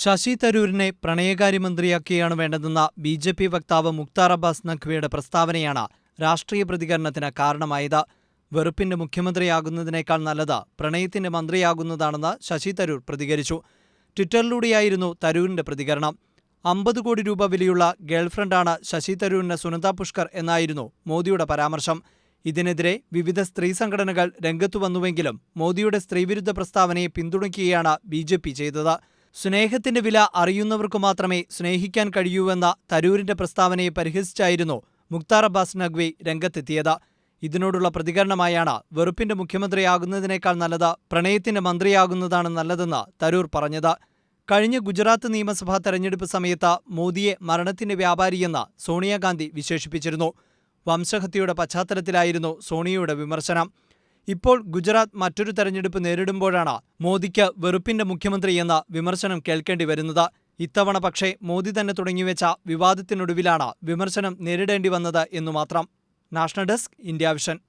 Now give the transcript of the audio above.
ശശി തരൂരിനെ പ്രണയകാര്യമന്ത്രിയാക്കിയാണ് വേണ്ടതെന്ന ബി ജെ പി വക്താവ് മുക്താർ അബ്ബാസ് നഖ്വിയുടെ പ്രസ്താവനയാണ് രാഷ്ട്രീയ പ്രതികരണത്തിന് കാരണമായത്. വെറുപ്പിന്റെ മുഖ്യമന്ത്രിയാകുന്നതിനേക്കാൾ നല്ലത് പ്രണയത്തിന്റെ മന്ത്രിയാകുന്നതാണെന്ന് ശശി തരൂർ പ്രതികരിച്ചു. ട്വിറ്ററിലൂടെയായിരുന്നു തരൂരിന്റെ പ്രതികരണം. അമ്പത് കോടി രൂപ വിലയുള്ള ഗേൾഫ്രണ്ടാണ് ശശി തരൂരിന് സുനന്ദ പുഷ്കർ എന്നായിരുന്നു മോദിയുടെ പരാമർശം. ഇതിനെതിരെ വിവിധ സ്ത്രീ സംഘടനകൾ രംഗത്തു വന്നുവെങ്കിലും മോദിയുടെ സ്ത്രീവിരുദ്ധ പ്രസ്താവനയെ പിന്തുണയ്ക്കുകയാണ് ബി ചെയ്തത്. സ്നേഹത്തിന്റെ വില അറിയുന്നവർക്ക് മാത്രമേ സ്നേഹിക്കാൻ കഴിയൂവെന്ന തരൂരിന്റെ പ്രസ്താവനയെ പരിഹസിച്ചായിരുന്നു മുക്താർ അബ്ബാസ് നഖ്വി രംഗത്തെത്തിയത്. ഇതിനോടുള്ള പ്രതികരണമായാണ് വെറുപ്പിന്റെ മുഖ്യമന്ത്രിയാകുന്നതിനേക്കാൾ നല്ലത് പ്രണയത്തിന്റെ മന്ത്രിയാകുന്നതാണ് നല്ലതെന്ന് തരൂർ പറഞ്ഞത്. കഴിഞ്ഞ ഗുജറാത്ത് നിയമസഭാ തെരഞ്ഞെടുപ്പ് സമയത്ത് മോദിയെ മരണത്തിന്റെ വ്യാപാരിയെന്ന് സോണിയാഗാന്ധി വിശേഷിപ്പിച്ചിരുന്നു. വംശഹത്യയുടെ പശ്ചാത്തലത്തിലായിരുന്നു സോണിയയുടെ വിമർശനം. ഇപ്പോൾ ഗുജറാത്ത് മറ്റൊരു തെരഞ്ഞെടുപ്പ് നേരിടുമ്പോഴാണ് മോദിക്ക് വെറുപ്പിന്റെ മുഖ്യമന്ത്രി എന്ന വിമർശനം കേൾക്കേണ്ടി വരുന്നത്. ഇത്തവണ പക്ഷേ മോദി തന്നെ തുടങ്ങിവെച്ച വിവാദത്തിനൊടുവിലാണ് വിമർശനം നേരിടേണ്ടി വന്നത് എന്നു മാത്രം. National desk India vision.